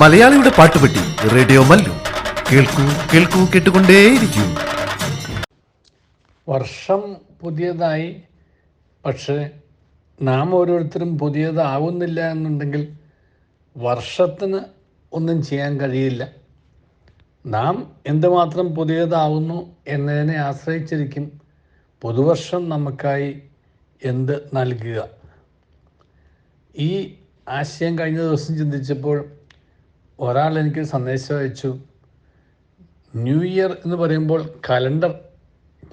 മലയാളിയുടെ പാട്ടുപെട്ടി റേഡിയോ മല്ലു. കേൾക്കൂ കേൾക്കൂ കേട്ടുകൊണ്ടേയിരിക്കൂ. വർഷം പുതിയതായി പക്ഷേ നാം ഓരോരുത്തരും പുതിയതാവുന്നില്ല എന്നുണ്ടെങ്കിൽ വർഷത്തിന് ഒന്നും ചെയ്യാൻ കഴിയില്ല. നാം എന്തുമാത്രം പുതിയതാവുന്നു എന്നതിനെ ആശ്രയിച്ചിരിക്കും പുതുവർഷം നമുക്കായി എന്ത് നൽകുക. ഈ ആശയം കഴിഞ്ഞ ദിവസം ചിന്തിച്ചപ്പോൾ ഒരാൾ എനിക്ക് സന്ദേശം അയച്ചു. ന്യൂ ഇയർ എന്ന് പറയുമ്പോൾ കലണ്ടർ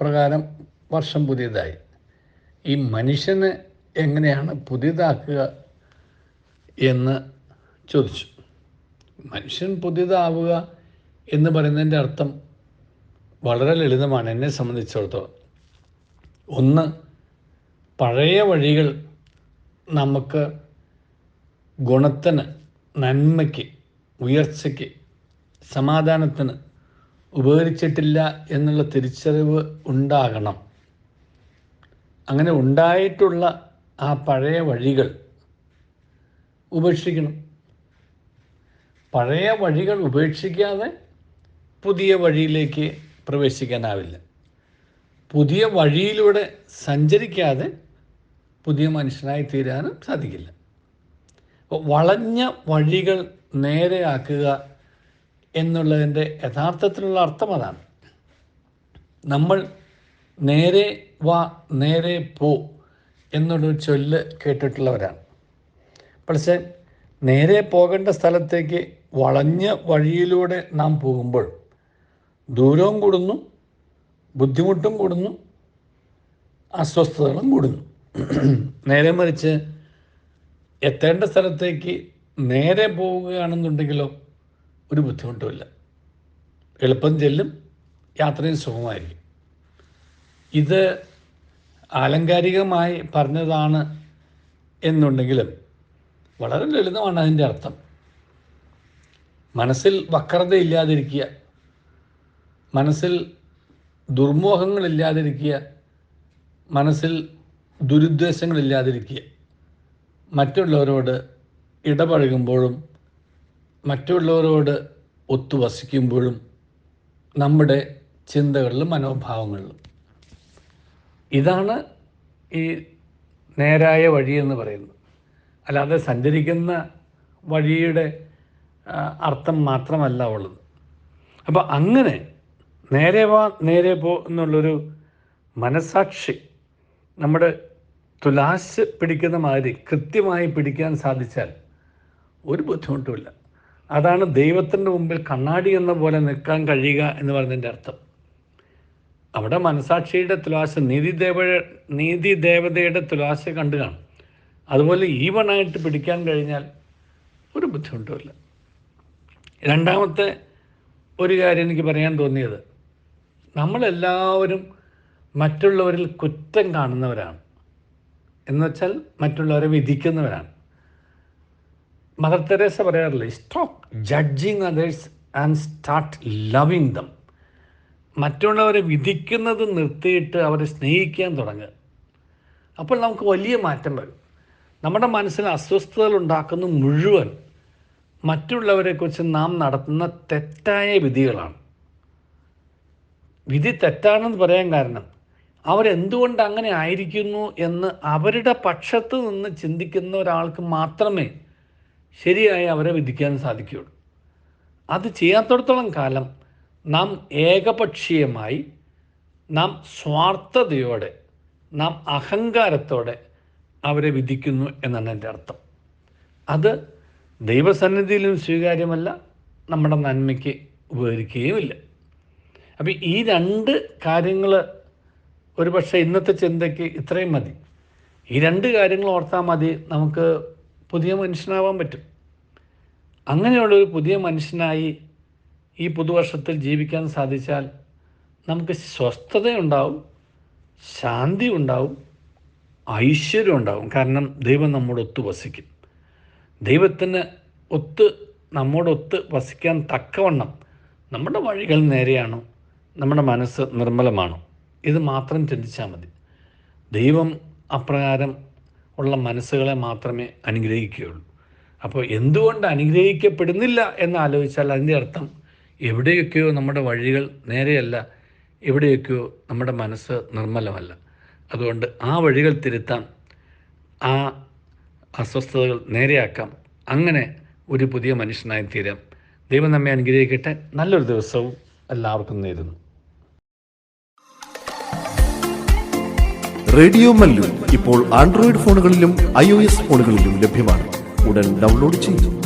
പ്രകാരം വർഷം പുതിയതായി. ഈ മനുഷ്യനെ എങ്ങനെയാണ് പുതിയതാക്കുക എന്ന് ചോദിച്ചു. മനുഷ്യൻ പുതിയതാവുക എന്ന് പറയുന്നതിന്റെ അർത്ഥം വളരെ ലളിതമാണ് എന്നെ സംബന്ധിച്ചിടത്തോളം. ഒന്ന് പഴയ വഴികൾ നമുക്ക് ഗുണത്തിന് നന്മയ്ക്ക് ഉയർച്ചയ്ക്ക് സമാധാനത്തിന് ഉപകരിച്ചിട്ടില്ല എന്നുള്ള തിരിച്ചറിവ് ഉണ്ടാകണം. അങ്ങനെ ഉണ്ടായിട്ടുള്ള ആ പഴയ വഴികൾ ഉപേക്ഷിക്കണം. പഴയ വഴികൾ ഉപേക്ഷിക്കാതെ പുതിയ വഴിയിലേക്ക് പ്രവേശിക്കാനാവില്ല. പുതിയ വഴിയിലൂടെ സഞ്ചരിക്കാതെ പുതിയ മനുഷ്യനായി തീരാനും സാധിക്കില്ല വളഞ്ഞ വഴികൾ നേരെയാക്കുക എന്നുള്ളതിന്റെ യഥാർത്ഥത്തിലുള്ള അർത്ഥം അതാണ്. നമ്മൾ നേരെ വാ നേരെ പോ എന്നുള്ളൊരു ചൊല്ല് കേട്ടിട്ടുള്ളവരാണ്. പക്ഷേ നേരെ പോകേണ്ട സ്ഥലത്തേക്ക് വളഞ്ഞ വഴിയിലൂടെ നാം പോകുമ്പോൾ ദൂരവും കൂടുന്നു ബുദ്ധിമുട്ടും കൂടുന്നു അസ്വസ്ഥതകളും കൂടുന്നു. നേരെ മറിച്ച് എത്തേണ്ട സ്ഥലത്തേക്ക് നേരെ പോവുകയാണെന്നുണ്ടെങ്കിലോ ഒരു ബുദ്ധിമുട്ടുമില്ല. എളുപ്പം ചെല്ലും യാത്രയും സുഖമായിരിക്കും. ഇത് ആലങ്കാരികമായി പറഞ്ഞതാണ് എന്നുണ്ടെങ്കിലും വളരെ ലളിതമാണ് അതിന്റെ അർത്ഥം. മനസ്സിൽ വക്രതയില്ലാതിരിക്കുക മനസ്സിൽ ദുർമോഹങ്ങളില്ലാതിരിക്കുക മനസ്സിൽ ദുരുദ്ദേശങ്ങളില്ലാതിരിക്കുക. മറ്റുള്ളവരോട് ഇടപഴകുമ്പോഴും മറ്റുള്ളവരോട് ഒത്തുവസിക്കുമ്പോഴും നമ്മുടെ ചിന്തകളിലും മനോഭാവങ്ങളിലും. ഇതാണ് ഈ നേരായ വഴി എന്ന് പറയുന്നത്. അല്ലാതെ സഞ്ചരിക്കുന്ന വഴിയുടെ അർത്ഥം മാത്രമല്ല ഉള്ളത്. അപ്പോൾ അങ്ങനെ നേരെ വാ നേരെ പോ എന്നുള്ളൊരു മനസാക്ഷി നമ്മുടെ തുലാശ് പിടിക്കുന്ന മാതിരി കൃത്യമായി പിടിക്കാൻ സാധിച്ചാൽ ഒരു ബുദ്ധിമുട്ടുമില്ല. അതാണ് ദൈവത്തിന്റെ മുമ്പിൽ കണ്ണാടി എന്ന പോലെ നിൽക്കാൻ കഴിയുക എന്ന് പറയുന്നതിന്റെ അർത്ഥം. അവിടെ മനസാക്ഷിയുടെ തുലാസ് നീതി ദേവ നീതി ദേവതയുടെ തുലാസ് കണ്ടു കാണും. അതുപോലെ ഈവണായിട്ട് പിടിക്കാൻ കഴിഞ്ഞാൽ ഒരു ബുദ്ധിമുട്ടുമില്ല. രണ്ടാമത്തെ ഒരു കാര്യം എനിക്ക് പറയാൻ തോന്നിയത് നമ്മളെല്ലാവരും മറ്റുള്ളവരിൽ കുറ്റം കാണുന്നവരാണ്. എന്നുവെച്ചാൽ മറ്റുള്ളവരെ വിധിക്കുന്നവരാണ്. മദർ തെരേസ പറയാറില്ലേ stop judging others and start loving them മറ്റുള്ളവരെ വിധിക്കുന്നത് നിർത്തിയിട്ട് അവരെ സ്നേഹിക്കാൻ തുടങ്ങുക. അപ്പോൾ നമുക്ക് വലിയ മാറ്റം വരും. നമ്മുടെ മനസ്സിന് അസ്വസ്ഥതകൾ ഉണ്ടാക്കുന്ന മുഴുവൻ മറ്റുള്ളവരെക്കുറിച്ച് നാം നടത്തുന്ന തെറ്റായ വിധികളാണ്. വിധി തെറ്റാണെന്ന് പറയാൻ കാരണം അവരെന്തുകൊണ്ട് അങ്ങനെ ആയിരിക്കുന്നു എന്ന് അവരുടെ പക്ഷത്ത് നിന്ന് ചിന്തിക്കുന്ന ഒരാൾക്ക് മാത്രമേ ശരിയായി അവരെ വിധിക്കാൻ സാധിക്കുകയുള്ളൂ. അത് ചെയ്യാത്തിടത്തോളം കാലം നാം ഏകപക്ഷീയമായി നാം സ്വാർത്ഥതയോടെ നാം അഹങ്കാരത്തോടെ അവരെ വിധിക്കുന്നു എന്നാണ് എന്റെ അർത്ഥം. അത് ദൈവസന്നിധിയിലും സ്വീകാര്യമല്ല നമ്മുടെ നന്മയ്ക്ക് ഉപകരിക്കുകയുമില്ല. അപ്പോൾ ഈ രണ്ട് കാര്യങ്ങൾ ഒരുപക്ഷെ ഇന്നത്തെ ചിന്തയ്ക്ക് ഇത്രയും മതി. ഈ രണ്ട് കാര്യങ്ങൾ ഓർത്താൽ മതി നമുക്ക് പുതിയ മനുഷ്യനാവാൻ പറ്റും. അങ്ങനെയുള്ളൊരു പുതിയ മനുഷ്യനായി ഈ പുതുവർഷത്തിൽ ജീവിക്കാൻ സാധിച്ചാൽ നമുക്ക് സ്വസ്ഥതയുണ്ടാവും ശാന്തി ഉണ്ടാവും ഐശ്വര്യം ഉണ്ടാവും കാരണം ദൈവം നമ്മോട് ഒത്തു വസിക്കും. ദൈവത്തിന് ഒത്ത് നമ്മോടൊത്ത് വസിക്കാൻ തക്കവണ്ണം നമ്മുടെ വഴികൾ നേരെയാണോ നമ്മുടെ മനസ്സ് നിർമ്മലമാണോ? ഇത് മാത്രം ചിന്തിച്ചാൽ മതി. ദൈവം അപ്രകാരം ഉള്ള മനസ്സുകളെ മാത്രമേ അനുഗ്രഹിക്കുകയുള്ളൂ. അപ്പോൾ എന്തുകൊണ്ട് അനുഗ്രഹിക്കപ്പെടുന്നില്ല എന്ന് ആലോചിച്ചാൽ അതിന്റെ അർത്ഥം എവിടെയൊക്കെയോ നമ്മുടെ വഴികൾ നേരെയല്ല എവിടെയൊക്കെയോ നമ്മുടെ മനസ്സ് നിർമ്മലമല്ല. അതുകൊണ്ട് ആ വഴികൾ തിരുത്താം ആ അസ്വസ്ഥതകൾ നേരെയാക്കാം. അങ്ങനെ ഒരു പുതിയ മനുഷ്യനായി തീരാം. ദൈവം നമ്മെ അനുഗ്രഹിക്കട്ടെ. നല്ലൊരു ദിവസവും എല്ലാവർക്കും നേരുന്നു. റേഡിയോ മല്ലു ഇപ്പോൾ ആൻഡ്രോയിഡ് ഫോണുകളിലും ഐ ഫോണുകളിലും ലഭ്യമാണ്. ഉടൻ ഡൗൺലോഡ് ചെയ്യും.